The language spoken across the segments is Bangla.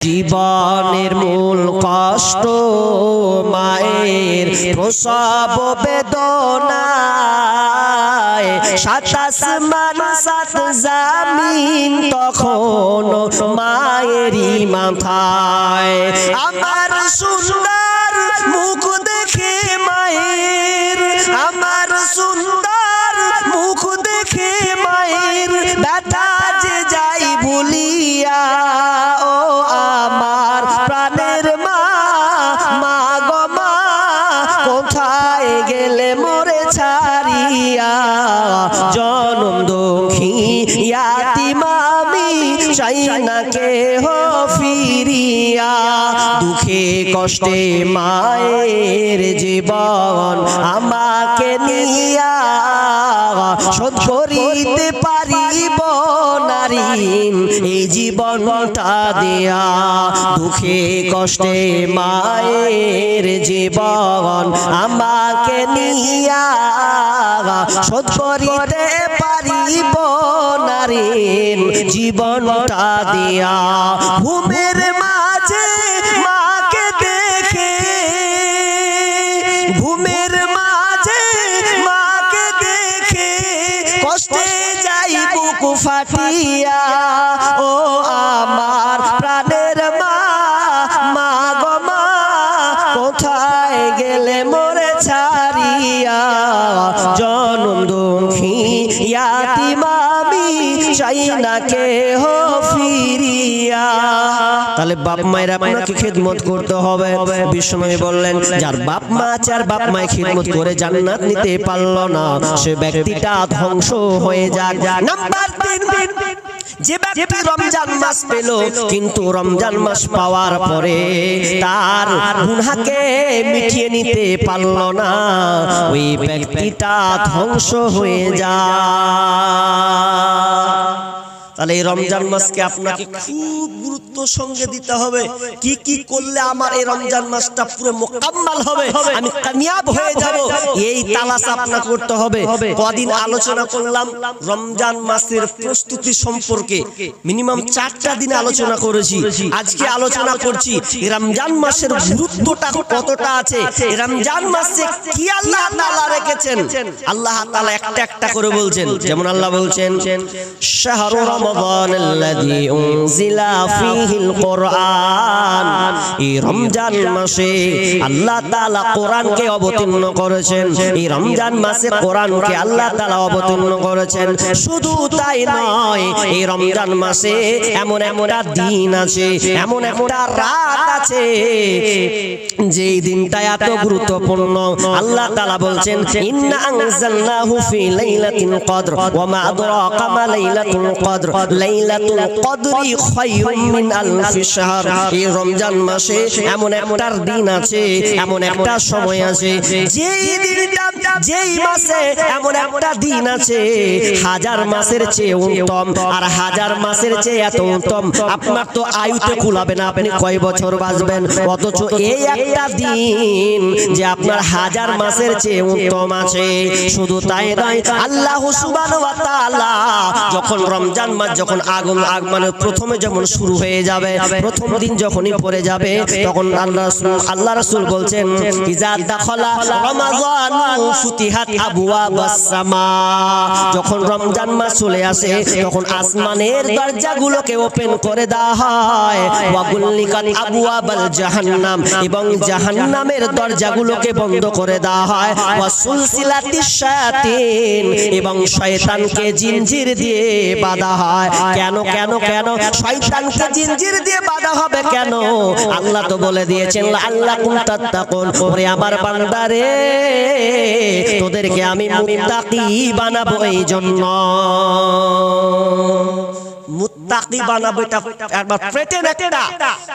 জীবনের মূল কষ্ট, মায়ের প্রসব বেদনায় সাতাশ মান জামিন তখন মায়েরই মাথায় আমার সুন্দর মুখ দেখে মায়ের, আমার সুন্দর মুখ দেখে মায়ের ব্যথা কষ্টে মায়ের জীবন আমাকে নিয়া শোধ করিতে পারিব নারী এই জীবনটা দেয়া দুঃখে কষ্টে মায়ের জীবন আমাকে নিয়া শোধ করিতে পারিব নারী জীবনটা দেয়া ঘুমের মাঝে ঘুমের মাঝে মাকে দেখে কষ্টে যাই বুক ফাটিয়া, ও আমার প্রাণের মা মা গো কোথায় গেলে মোরে ছাড়িয়া? জনম দুঃখী ইয়াতিমামি, চাই না কে কেহ ফিরিয়া। তাহলে বাপ মায়ের আপনাকে খেদমত করতে হবে। বিষ্ণু বললেন যার বাপ মা আছে আর বাপ মায়ের খেদমত করে জান্নাত নিতে পারল না। সে ব্যক্তিটা ধ্বংস হয়ে যাক। নাম্বার তিন যে ব্যক্তি রমজান মাস পেল কিন্তু রমজান মাস পাওয়ার পরে তার গুনাহকে মিটিয়ে নিতে পারল না। ওই ব্যক্তিটা ধ্বংস হয়ে যায়। তাহলে এই রমজান মাসকে আপনাকে খুব গুরুত্ব সঙ্গে দিতে হবে। কি কি করলে আমার এই রমজান মাসটা পুরো মোকাম্মাল হবে? আমি কামিয়াব হয়ে যাব। এই তালাশ আপনাকে করতে হবে। কদিন আলোচনা করলাম রমজান মাসের প্রস্তুতি সম্পর্কে। মিনিমাম চারটা দিন আলোচনা করেছি। আজকে আলোচনা করছি। এই রমজান মাসের গুরুত্বটা কতটা আছে? এই রমজান মাসে কি আল্লাহ তাআলা রেখেছেন? আল্লাহ তাআলা একটা একটা করে বলছেন। যেমন আল্লাহ বলছেন শাহরু রমাদান الذي انزل فيه القران এই রমজান মাসে আল্লাহ তাআলা কোরআনকে অবতীর্ণ করেছেন। এই রমজান মাসে কোরআনকে আল্লাহ তাআলা অবতীর্ণ করেছেন। শুধু তাই নয়, এই রমজান মাসে এমন একটা দিন আছে, এমন একটা রাত আছে যে দিনটা এত গুরুত্বপূর্ণ। আল্লাহ তাআলা বলেন ইন্না আনজালনাহু ফি লাইলাতিল কদর, ওয়া মা আদরাকা মা লাইলাতুল কদর। লাইলাতুল কদরি খায়রুম মিন আলফি শাহর এই রমজান মাসে এমন একটা দিন আছে এমন একটা সময় আছে যেই দিনটা যেই মাসে এমন একটা দিন আছে হাজার মাসের চেয়ে উত্তম আর হাজার মাসের চেয়ে এত উত্তম। আপনার তো আয়ুতে কুলাবে না আপনি কয় বছর বাঁচবেন? অথচ এই একটা দিন যে আপনার হাজার মাসের চেয়ে উত্তম আছে। শুধু তাই নয় আল্লাহ সুবহানাহু ওয়া তাআলা যখন রমজান মাস যখন আগুন আগমনের প্রথমে যেমন শুরু হয়ে যাবে প্রথম দিন যখনই পড়ে যাবে তখন আল্লাহ রাসূল- আল্লাহ রাসূল বলছেন ইজা দাখালা রমাযান ফুতিহাত আবওয়াবাস সামা। যখন রমজান মাস চলে আসে তখন আসমানের দরজাগুলোকে ওপেন করে দেওয়া হয়। ওয়া গুল্লিকাত আবওয়াবাল জাহান্নাম এবং জাহান্নামের দরজাগুলোকে বন্ধ করে দেওয়া হয়। ওয়া সুলসিলাতিশ শায়াতিন এবং শয়তানকে জিনজির দিয়ে বাঁধা হয়। কেন কেন কেন শয়তানকে দিয়ে বাঁধা হবে কেন? আল্লাহ তো বলে দিয়েছেন আল্লাহ তাত্তাকুন। ওরে আমার বান্দারে তোদেরকে আমি মুত্তাকি বানাবো এই জন্য মুত্তাকি একবার একটা।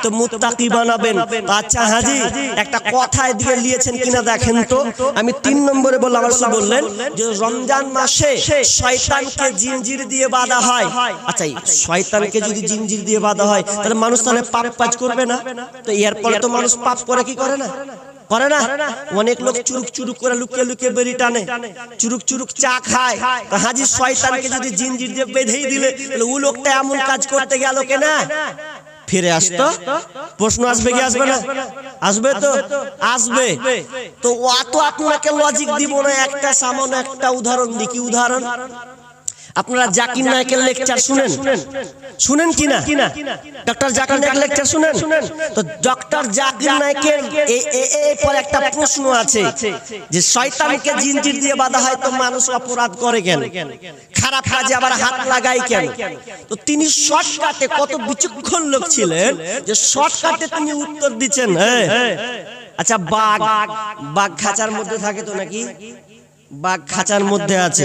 তো মুত্তাকি বানাবেন। আচ্ছা হাজি, একটা কথায় দিয়ে নিয়েছেন কিনা দেখেন তো। আমি তিন নম্বরে বললাম বললেন যে রমজান মাসে শয়তানকে জিনজির দিয়ে বাঁধা হয়। আচ্ছা শয়তানকে যদি জিনজির দিয়ে বাঁধা হয়, তাহলে মানুষ তাহলে পাপ কাজ করবে না? তো এরপরে তো মানুষ পাপ করে, কি করে না? করে না? অনেক লোক চুরুক চুরুক করে লুকিয়ে লুকিয়ে বেরি টানে। চুরুক চুরুক চা খায়। হাজির শয়তানকে যদি জিনজির দিয়ে বেঁধেই দিলে, তাহলে ও লোকটা এমন কাজ করতে গেল কেনা ফিরে আসতো? প্রশ্ন আসবে কি আসবে না? আসবে তো? আসবে। তো অত আপনাকে লজিক দিব না, একটা সামান্য একটা উদাহরণ দি কি উদাহরণ। আপনারা জাকির নায়কের লেকচার শুনেন? শুনেন। কি না? ডক্টর জাকির নায়ক লেকচার শুনেন? তো ডক্টর জাকির নায়কের এ- এ- এ- পর একটা প্রশ্ন আছে যে শয়তানকে জিনজির দিয়ে বাধা হয় তো মানুষ অপরাধ করে কেন? খারাপ কাজে আবার হাত লাগায় কেন? তো তিনি শর্টকাটে কত বিচক্ষণ লোক ছিলেন যে শর্টকাটে তিনি উত্তর দিচ্ছেন হ্যাঁ? আচ্ছা বাঘ বাঘ খাঁচার মধ্যে থাকে তো নাকি? বাঘ খাঁচার মধ্যে আছে।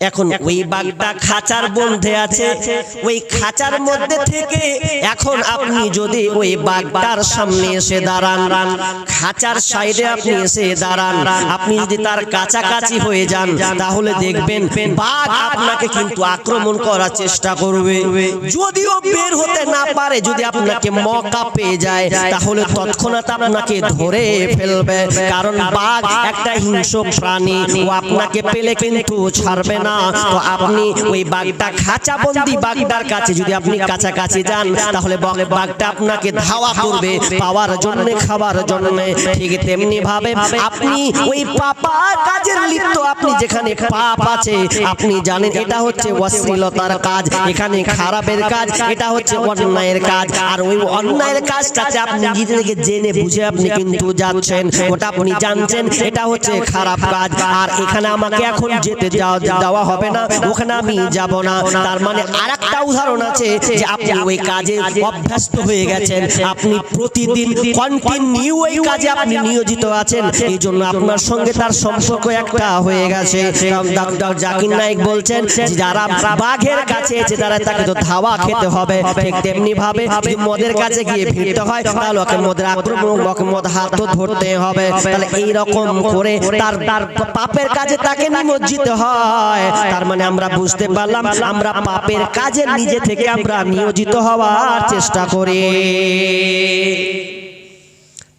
এখন ওই বাঘটা খাঁচার মধ্যে আছে। ওই খাঁচার মধ্যে থেকে এখন আপনি যদি ওই বাঘটার সামনে এসে দাঁড়ান। খাঁচার সাইডে আপনি এসে দাঁড়ান। আপনি যদি তার কাছাকাছি হয়ে যান তাহলে দেখবেন বাঘ আপনাকে কিন্তু আক্রমণ করার চেষ্টা করবে। যদিও বের হতে না পারে যদি আপনাকে মকা পেয়ে যায় তাহলে তৎক্ষণাৎ আপনাকে ধরে ফেলবে। কারণ বাঘ একটা হিংস্র প্রাণী ও আপনাকে পেলে কিন্তু ছাড়বে না। তো আপনি ওই বাঘটা খাঁচা বন্দি বাঘটার কাছে যদি আপনি কাছাকাছি যান, তাহলে বাঘ- বাঘটা আপনাকে ধাওয়া করবে পাওয়ার জন্য খাবার জন্য। ঠিক তেমনি ভাবে আপনি ওই পাপা কাজের লিপ্ত, আপনি যেখানে পাপ আছে, আপনি জানেন এটা হচ্ছে অশ্লীলতার কাজ, এখানে খারাপের কাজ, এটা হচ্ছে অন্যায়ের কাজ। আর ওই অন্যায়ের কাজটাতে আপনি নিজে থেকে জেনে বুঝে আপনি কিন্তু যাচ্ছেন, ওটা আপনি জানছেন, এটা হচ্ছে খারাপ কাজ। আর এখানে আমাকে এখন যেতে যাওয়া দেওয়া হবে না ওখানে আমি যাব না। তার মানে আর একটা উদাহরণ আছে যে আপনি ওই কাজে অভ্যস্ত হয়ে গেছেন। আপনি প্রতিদিন কন্টিনিউ ওই কাজে আপনি নিয়োজিত আছেন। এই জন্য আপনার সঙ্গে তার সম্পর্ক একটা হয়ে গেছে। ডক্টর জাকির নাইক বলছেন যারা বাঘের কাছে এসে তারা তাকে তো ধাওয়া খেতে হবে। ঠিক তেমনি ভাবে যদি মদের কাছে গিয়ে ভিড়তে হয় তাহলে ওকে মদের আক্রমণ ওকে মদ হাত ধরতে হবে। তাহলে এই রকম করে তার তার পাপের কাজে তাকে নিমজ্জিত হয় তার মানে আমরা বুঝতে পারলাম আমরা পাপের কাজে নিজে থেকে আমরা নিয়োজিত হওয়ার চেষ্টা করি।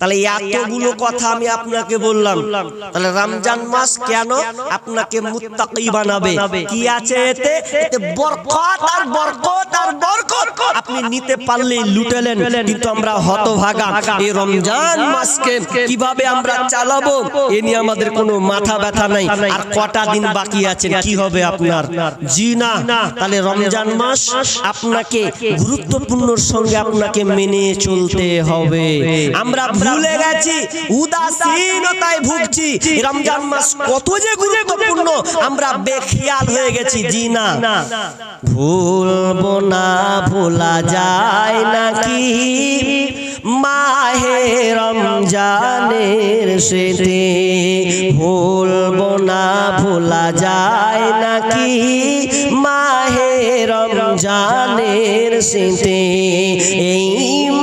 তাহলে এতগুলো কথা আমি আপনাকে বললাম। তাহলে রমজান মাস কেন আপনাকে মুত্তাকি বানাবে? কি আছে এতে? এতে বরকত আর বরকত আর বরকত। আপনি নিতে পারলেই লুটেলেন, কিন্তু আমরা হতভাগা। এই রমজান মাসকে কীভাবে আমরা চালাবো? এ নিয়ে আমাদের কোনো মাথা ব্যথা নাই। আর কটা দিন বাকি আছে, কি হবে আপনার? জি না। তাহলে রমজান মাস আপনাকে গুরুত্বপূর্ণর সঙ্গে আপনাকে মেনে চলতে হবে। আমরা ভুলে গেছি উদাসীনতায় ভুগছি। রমজান মাস কত যে গুরুত্বপূর্ণ আমরা বেখিয়াল হয়ে গেছি জি না ভুলবো না ভোলা যায় নাকি মাহে রমজানের সেতে ভুলবো না ভোলা যায় নাকি মাহে রমজানের সেতে এই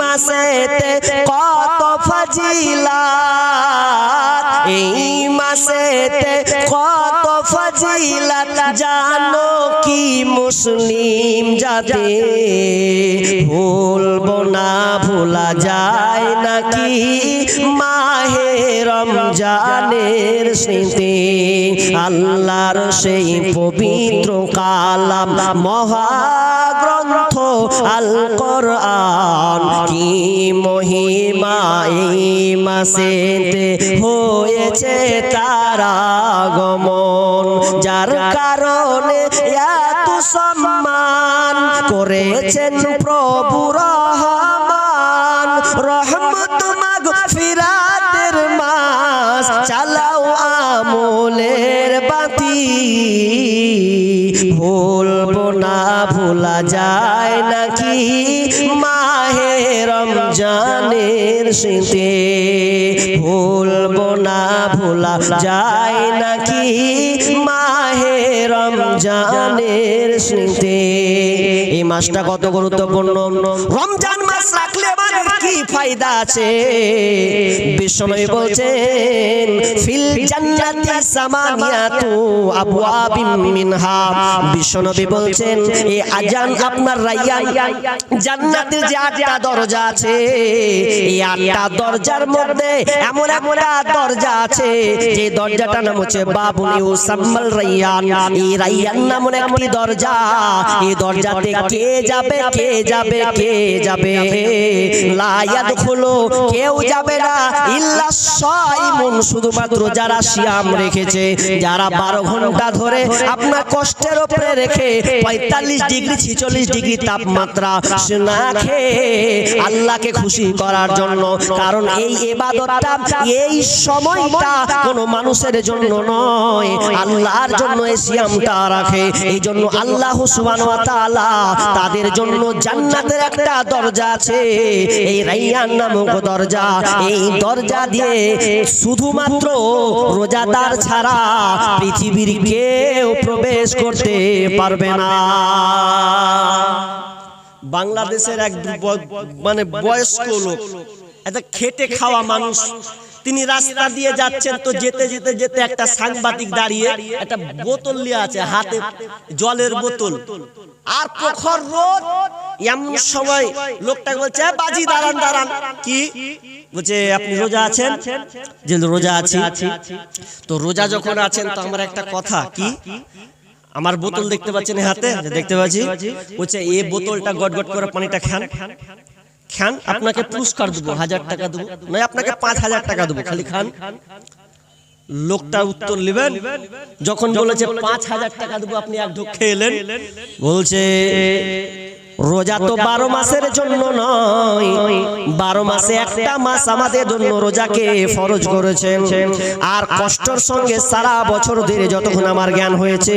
মাসেতে কত ফজিলাত এই মাসেতে কত ফজিলাত জানো মুসলিম জাতে ভুলবো না, ভোলা যায় নাকি? মাহে রমজানের স্মৃতি, আল্লাহর সেই পবিত্র কালাম, মহাগ্রন্থ আল কোরআন কি মহিমা মাসেতে হয়েছে তারা গমন যার কারণে সম্মান করেছেন প্রভু রহমান। রহমত মাগ ফিরাতের মাস চালাও আমলের বাতি। ভুলবো না, ভোলা যায় নাকি মাহে রমজানের স্মৃতি? ভুলবো না, ভোলা যায় নাকি রমজানের স্মৃতি। এই মাসটা কত গুরুত্বপূর্ণ? রমজান মাস রাখলে আমাদের কি ফায়দা আছে? বিষ্ণু বলছেন ফিল জান্নাতি সামানিয়াতু আবওয়াবিন মিনহা। বিষ্ণু বলছেন এই আজান আপনার রাইয়ান। জান্নাতের যে আটটা দরজা আছে এই আটটা দরজার মধ্যে এমন একটা দরজা আছে যে দরজাটা নাম হচ্ছে বাবুনি উসাম্মাল রাইয়ান। এই রাইয়ান নামে একটি দরজা। এই দরজাতে কে যাবে কে যাবে কে যাবে? লা ইয়াদখুলু কেউ যাবে না। ইল্লা সাইমুন, শুধুমাত্র যারা সিয়াম রেখেছে, যারা 12 ঘণ্টা ধরে আপনার কষ্টের উপরে রেখে 45 ডিগ্রি 46 ডিগ্রি তাপমাত্রা না খেয়ে আল্লাহকে খুশি করার জন্য। কারণ এই ইবাদতটা, এই সময়টা কোনো মানুষের জন্য নয়, আল্লাহর জন্য এই সিয়ামটা রাখে। এই জন্য আল্লাহ তাআলা তাদের জন্য জান্নাতের একটা দরজা আছে। এই রাইয়ান নামক দরজা। এই দরজা দিয়ে শুধুমাত্র রোজাদার ছাড়া পৃথিবীর কেউ প্রবেশ করতে পারবে না। বাংলাদেশের এক মানে বয়স্ক লোক, একটা খেটে খাওয়া মানুষ তিনি রাস্তা দিয়ে যাচ্ছেন তো যেতে যেতে যেতে একটা সাংবাদিক দাঁড়িয়ে একটা বোতল নিয়ে আছে হাতে, জলের বোতল। আর প্রখর রোদ, এমন সময় লোকটা বলছে বাজি, দাঁড়ান দাঁড়ান। কি? বলছে, আপনি রোজা আছেন? যে রোজা আছি। তো রোজা যখন আছেন, তো আমার একটা কথা, কি? আমার বোতল দেখতে পাচ্ছেন হাতে? দেখতে পাচ্ছি? বলছে এই বোতলটা গট গট করে পানিটা খান। খান আপনাকে পুরস্কার দেবো হাজার টাকা দেবো। নয় আপনাকে পাঁচ হাজার টাকা দেবো খালি খান। লোকটা উত্তর নেবেন। যখন বলেছে পাঁচ হাজার টাকা দেবো আপনি এক ঢোক খেয়ে এলেন। বলছে রোজা তো বারো মাসের জন্য নয়। বারো মাসে একটা মাস আমাদের জন্য রোজাকে ফরজ করেছেন। আর কষ্টর সঙ্গে সারা বছর ধরে যতক্ষণ আমার জ্ঞান হয়েছে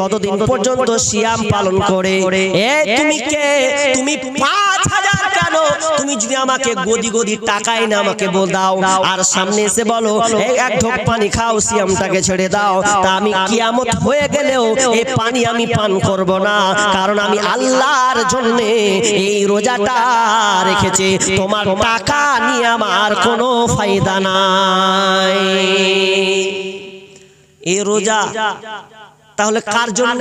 ততদিন পর্যন্ত সিয়াম পালন করে। এ তুমি কে? তুমি পাঁচ হাজার কেন তুমি যদি আমাকে গদি গদি টাকাই না আমাকে বল দাও। আর সামনে এসে বলো এক ঢোক পানি খাও, সিয়ামটাকে ছেড়ে দাও। তা আমি কিয়ামত হয়ে গেলেও এই পানি আমি পান করব না, কারণ আমি আল্লাহর জন্য এই রোজাটা রেখেছি। তোমার টাকা নিয়ে আমার কোনো ফায়দা নাই। এই রোজা তাহলে কার জন্য?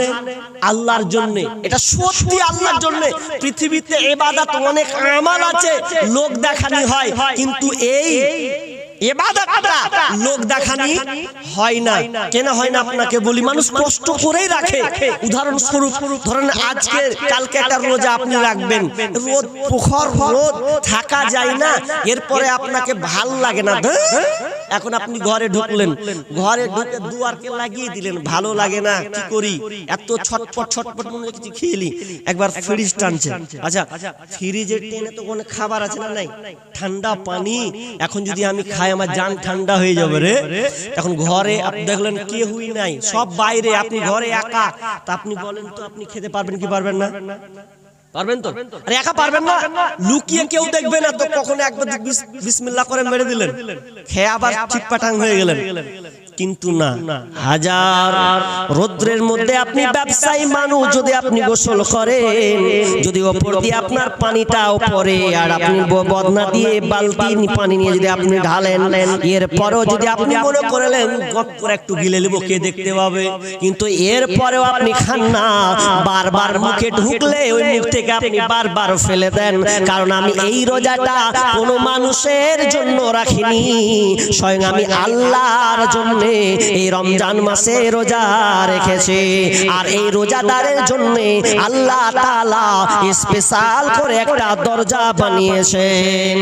আল্লাহর জন্য। এটা সত্যি আল্লাহর জন্য। পৃথিবীতে এবাদত অনেক আমাল আছে লোক দেখানি হয়। কিন্তু এই লোক দেখানি হয় না। কেন হয় না আপনাকে বলি? মানুষ কষ্ট করেই রাখে। উদাহরণস্বরূপ, ধরেন আজকে কালকে একটা রোজা আপনি রাখবেন। রোদ প্রখর রোদ, থাকা যায় না। এরপরে আপনাকে ভালো লাগে না এখন আপনি ঘরে ঢুকলেন। ঘরে ঢুকে দুয়ারকে লাগিয়ে দিলেন। ভালো লাগে না, কি করি? এত ছটপট ছটপট মনে কিছু খেয়েলি। একবার ফ্রিজ টানছে। আচ্ছা ফ্রিজের টেনে তো কোনো খাবার আছে না নাই? ঠান্ডা পানি। এখন যদি আমি খাই আমার যান ঠান্ডা হয়ে যাবে রে। এখন ঘরে আপনি দেখলেন কে হুই নাই। সব বাইরে, আপনি ঘরে একা। তা আপনি বলেন তো, আপনি খেতে পারবেন কি পারবেন না? পারবেন তো? আরে একা পারবেন না? লুকিয়ে কেউ দেখবে না কখনো একবার করে হয়ে গেলেন। কিন্তু না। হাজার রৌদ্রের মধ্যে আপনি ব্যবসায়ী মানুষ যদি আপনি গোসল করেন, যদি ওপর দিয়ে আপনার পানিটা পরে আর আপনি বদনা দিয়ে বালতি পানি নিয়ে যদি আপনি ঢালেন, এরপরেও যদি আপনি মনে করলেন, গপ করে একটু গিলে নেব কে দেখতে পাবে, কিন্তু এরপরেও আপনি খান না। বারবার মুখে ঢুকলে ওই মুখ থেকে আপনি বারবার ফেলে দেন, কারণ আমি এই রোজাটা কোনো মানুষের জন্য রাখিনি, স্বয়ং আমি আল্লাহর জন্য এই রমজান মাসে রোজা রেখেছে। আর এই রোজাদারের জন্য আল্লাহ তাআলা স্পেশাল করে একটা দরজা বানিয়েছেন।